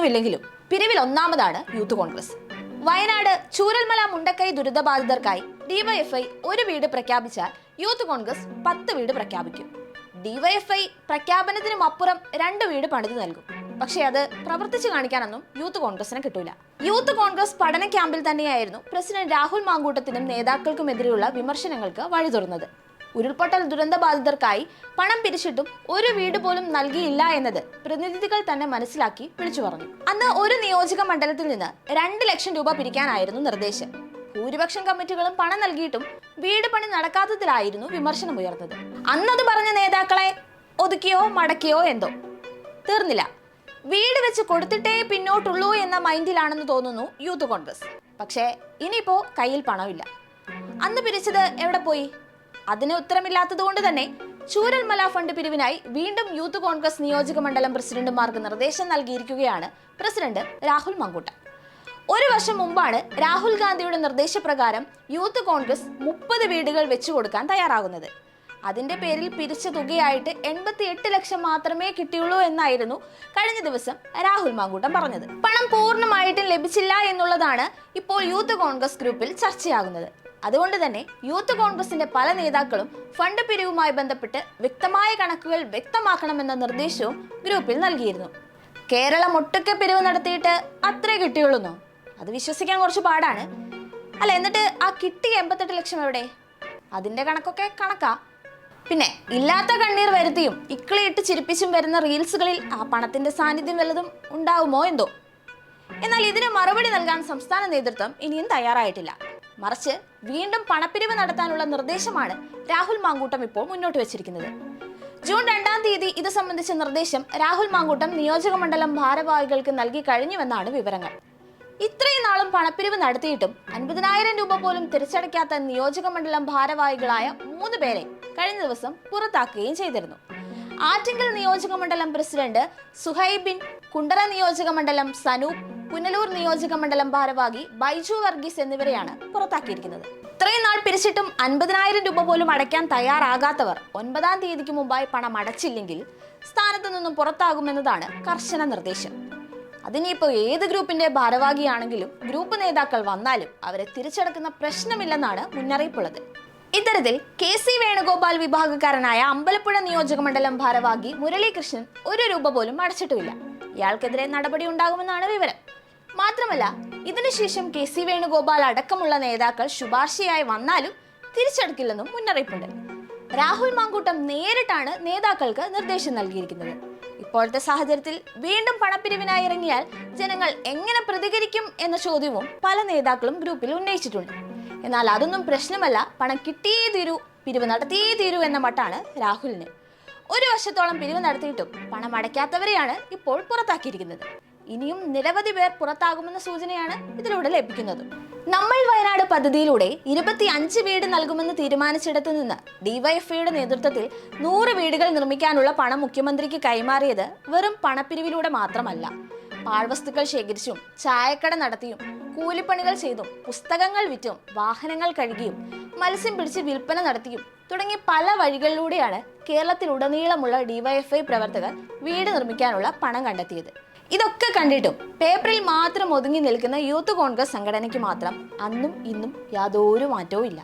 ഒന്നുമില്ലെങ്കിലും പിരിവിൽ ഒന്നാമതാണ് യൂത്ത് കോൺഗ്രസ്. വയനാട് ചൂരൽമല മുണ്ടക്കൈ ദുരിതബാധിതർക്കായി ഡിവൈഎഫ്ഐ ഒരു വീട് പ്രഖ്യാപിച്ചാൽ യൂത്ത് കോൺഗ്രസ് പത്ത് വീട് പ്രഖ്യാപിക്കും. ഡിവൈഎഫ്ഐ പ്രഖ്യാപനത്തിനും അപ്പുറം രണ്ട് വീട് പണിത് നൽകും. പക്ഷേ അത് പ്രവർത്തിച്ചു കാണിക്കാനൊന്നും യൂത്ത് കോൺഗ്രസിന് കിട്ടൂല. യൂത്ത് കോൺഗ്രസ് പഠന ക്യാമ്പിൽ തന്നെയായിരുന്നു പ്രസിഡന്റ് രാഹുൽ മാങ്കൂട്ടത്തിനും നേതാക്കൾക്കുമെതിരെയുള്ള വിമർശനങ്ങൾക്ക് വഴി തുറന്നത് ഉരുൾപൊട്ടൽ ദുരന്തബാധിതർക്കായി പണം പിരിച്ചിട്ടും ഒരു വീട് പോലും നൽകിയില്ല എന്നത് പ്രതിനിധികൾ തന്നെ മനസ്സിലാക്കി വിളിച്ചു പറഞ്ഞു. അന്ന് ഒരു നിയോജക മണ്ഡലത്തിൽ നിന്ന് രണ്ട് ലക്ഷം രൂപ പിരിക്കാനായിരുന്നു നിർദ്ദേശം. ഭൂരിപക്ഷം കമ്മിറ്റികളും പണം നൽകിയിട്ടും വീട് പണി നടക്കാത്തതിലായിരുന്നു വിമർശനം ഉയർന്നത്. അന്നത് പറഞ്ഞ നേതാക്കളെ ഒതുക്കിയോ മടക്കിയോ എന്തോ. തീർന്നില്ല. വീട് വെച്ച് കൊടുത്തിട്ടേ പിന്നോട്ടുള്ളൂ എന്ന മൈൻഡിലാണെന്ന് തോന്നുന്നു യൂത്ത് കോൺഗ്രസ്. പക്ഷേ ഇനിയിപ്പോ കയ്യിൽ പണമില്ല. അന്ന് പിരിച്ചത് എവിടെ പോയി? അതിന് ഉത്തരമില്ലാത്തത് കൊണ്ട് തന്നെ ചൂരൽമല ഫണ്ട് പിരിവിനായി വീണ്ടും യൂത്ത് കോൺഗ്രസ് നിയോജക മണ്ഡലം പ്രസിഡന്റുമാർക്ക് നിർദ്ദേശം നൽകിയിരിക്കുകയാണ് പ്രസിഡന്റ് രാഹുൽ മങ്കൂട്ട ഒരു വർഷം മുമ്പാണ് രാഹുൽ ഗാന്ധിയുടെ നിർദ്ദേശപ്രകാരം യൂത്ത് കോൺഗ്രസ് മുപ്പത് വീടുകൾ വെച്ചു കൊടുക്കാൻ തയ്യാറാകുന്നത്. അതിന്റെ പേരിൽ പിരിച്ച തുകയായിട്ട് എൺപത്തി എട്ട് ലക്ഷം മാത്രമേ കിട്ടിയുള്ളൂ എന്നായിരുന്നു കഴിഞ്ഞ ദിവസം രാഹുൽ മാങ്കൂട്ടം പറഞ്ഞത്. പണം പൂർണമായിട്ടും ലഭിച്ചില്ല എന്നുള്ളതാണ് ഇപ്പോൾ യൂത്ത് കോൺഗ്രസ് ഗ്രൂപ്പിൽ ചർച്ചയാകുന്നത്. അതുകൊണ്ട് തന്നെ യൂത്ത് കോൺഗ്രസിന്റെ പല നേതാക്കളും ഫണ്ട് പിരിവുമായി ബന്ധപ്പെട്ട് വ്യക്തമായ കണക്കുകൾ വ്യക്തമാക്കണമെന്ന നിർദ്ദേശവും ഗ്രൂപ്പിൽ നൽകിയിരുന്നു. കേരളം ഒട്ടൊക്കെ പിരിവ് നടത്തിയിട്ട് അത്രേ കിട്ടിയുള്ളൂന്നോ? അത് വിശ്വസിക്കാൻ കുറച്ച് പാടാണ്. അല്ല എന്നിട്ട് ആ കിട്ടിയ എൺപത്തെട്ട് ലക്ഷം എവിടെ? അതിന്റെ കണക്കൊക്കെ കണക്കാ. പിന്നെ ഇല്ലാത്ത കണ്ണീർ വരുത്തിയും ഇക്കിളിയിട്ട് ചിരിപ്പിച്ചും വരുന്ന റീൽസുകളിൽ ആ പണത്തിന്റെ സാന്നിധ്യം വല്ലതും ഉണ്ടാവുമോ എന്തോ? എന്നാൽ ഇതിന് മറുപടി നൽകാൻ സംസ്ഥാന നേതൃത്വം ഇനിയും തയ്യാറായിട്ടില്ല. മറിച്ച് വീണ്ടും പണപ്പിരിവ് നടത്താനുള്ള നിർദ്ദേശമാണ് രാഹുൽ മാങ്കൂട്ടം ഇപ്പോൾ മുന്നോട്ട് വെച്ചിരിക്കുന്നത്. ജൂൺ രണ്ടാം തീയതി ഇത് സംബന്ധിച്ച നിർദ്ദേശം രാഹുൽ മാങ്കൂട്ടം നിയോജക മണ്ഡലം ഭാരവാഹികൾക്ക് നൽകി കഴിഞ്ഞുവെന്നാണ് വിവരങ്ങൾ. ഇത്രയും നാളും പണപ്പിരിവ് നടത്തിയിട്ടും അൻപതിനായിരം രൂപ പോലും തിരിച്ചടയ്ക്കാത്ത നിയോജക മണ്ഡലം ഭാരവാഹികളായ മൂന്ന് പേരെ കഴിഞ്ഞ ദിവസം പുറത്താക്കുകയും ചെയ്തിരുന്നു. ആറ്റിങ്കൽ നിയോജക മണ്ഡലം പ്രസിഡന്റ് സുഹൈബിൻ കുണ്ടറ നിയോജക മണ്ഡലം സനൂപ് പുനലൂർ നിയോജക മണ്ഡലം ഭാരവാഹി ബൈജു വർഗീസ് എന്നിവരെയാണ് പുറത്താക്കിയിരിക്കുന്നത്. ഇത്രയും നാൾ പിരിച്ചിട്ടും അൻപതിനായിരം രൂപ പോലും അടയ്ക്കാൻ തയ്യാറാകാത്തവർ ഒൻപതാം തീയതിക്ക് മുമ്പായി പണം അടച്ചില്ലെങ്കിൽ സ്ഥാനത്തു നിന്നും പുറത്താകുമെന്നതാണ് കർശന നിർദ്ദേശം. അതിനിപ്പോ ഏത് ഗ്രൂപ്പിന്റെ ഭാരവാഹിയാണെങ്കിലും ഗ്രൂപ്പ് നേതാക്കൾ വന്നാലും അവരെ തിരിച്ചടക്കുന്ന പ്രശ്നമില്ലെന്നാണ് മുന്നറിയിപ്പുള്ളത്. ഇത്തരത്തിൽ കെ സി വേണുഗോപാൽ വിഭാഗക്കാരനായ അമ്പലപ്പുഴ നിയോജകമണ്ഡലം ഭാരവാഹി മുരളീകൃഷ്ണൻ ഒരു രൂപ പോലും അടച്ചിട്ടുമില്ല. ഇയാൾക്കെതിരെ നടപടി ഉണ്ടാകുമെന്നാണ് വിവരം. മാത്രമല്ല ഇതിനുശേഷം കെ സി വേണുഗോപാൽ അടക്കമുള്ള നേതാക്കൾ ശുപാർശയായി വന്നാലും തിരിച്ചടക്കില്ലെന്നും മുന്നറിയിപ്പുണ്ട്. രാഹുൽ മാങ്കൂട്ടം നേരിട്ടാണ് നേതാക്കൾക്ക് നിർദ്ദേശം നൽകിയിരിക്കുന്നത്. ഇപ്പോഴത്തെ സാഹചര്യത്തിൽ വീണ്ടും പണപ്പിരിവിനായി ഇറങ്ങിയാൽ ജനങ്ങൾ എങ്ങനെ പ്രതികരിക്കും എന്ന ചോദ്യവും പല നേതാക്കളും ഗ്രൂപ്പിൽ ഉന്നയിച്ചിട്ടുണ്ട്. എന്നാൽ അതൊന്നും പ്രശ്നമല്ല പണം കിട്ടിയേ തീരൂ പിരിവ് നടത്തിയേ തീരൂ എന്ന മട്ടാണ് രാഹുലിന്. ഒരു വർഷത്തോളം പിരിവ് നടത്തിയിട്ടും പണം അടയ്ക്കാത്തവരെയാണ് ഇപ്പോൾ പുറത്താക്കിയിരിക്കുന്നത്. ഇനിയും നിരവധി പേർ പുറത്താകുമെന്ന സൂചനയാണ് ഇതിലൂടെ ലഭിക്കുന്നത്. നമ്മൾ വയനാട് പദ്ധതിയിലൂടെ ഇരുപത്തി അഞ്ച് വീട് നൽകുമെന്ന് തീരുമാനിച്ചിടത്തു നിന്ന് ഡിവൈഎഫ്ഐയുടെ നേതൃത്വത്തിൽ നൂറ് വീടുകൾ നിർമ്മിക്കാനുള്ള പണം മുഖ്യമന്ത്രിക്ക് കൈമാറിയത് വെറും പണപ്പിരിവിലൂടെ മാത്രമല്ല. പാഴ്വസ്തുക്കൾ ശേഖരിച്ചും ചായക്കട നടത്തിയും കൂലിപ്പണികൾ ചെയ്തും പുസ്തകങ്ങൾ വിറ്റും വാഹനങ്ങൾ കഴുകിയും മത്സ്യം പിടിച്ച് വിൽപ്പന നടത്തിയും തുടങ്ങി പല വഴികളിലൂടെയാണ് കേരളത്തിലുടനീളമുള്ള ഡിവൈഎഫ്ഐ പ്രവർത്തകർ വീട് നിർമ്മിക്കാനുള്ള പണം കണ്ടെത്തിയത്. ഇതൊക്കെ കണ്ടിട്ടും പേപ്പറിൽ മാത്രം ഒതുങ്ങി നിൽക്കുന്ന യൂത്ത് കോൺഗ്രസ് സംഘടനയ്ക്ക് മാത്രം അന്നും ഇന്നും യാതൊരു മാറ്റവും ഇല്ല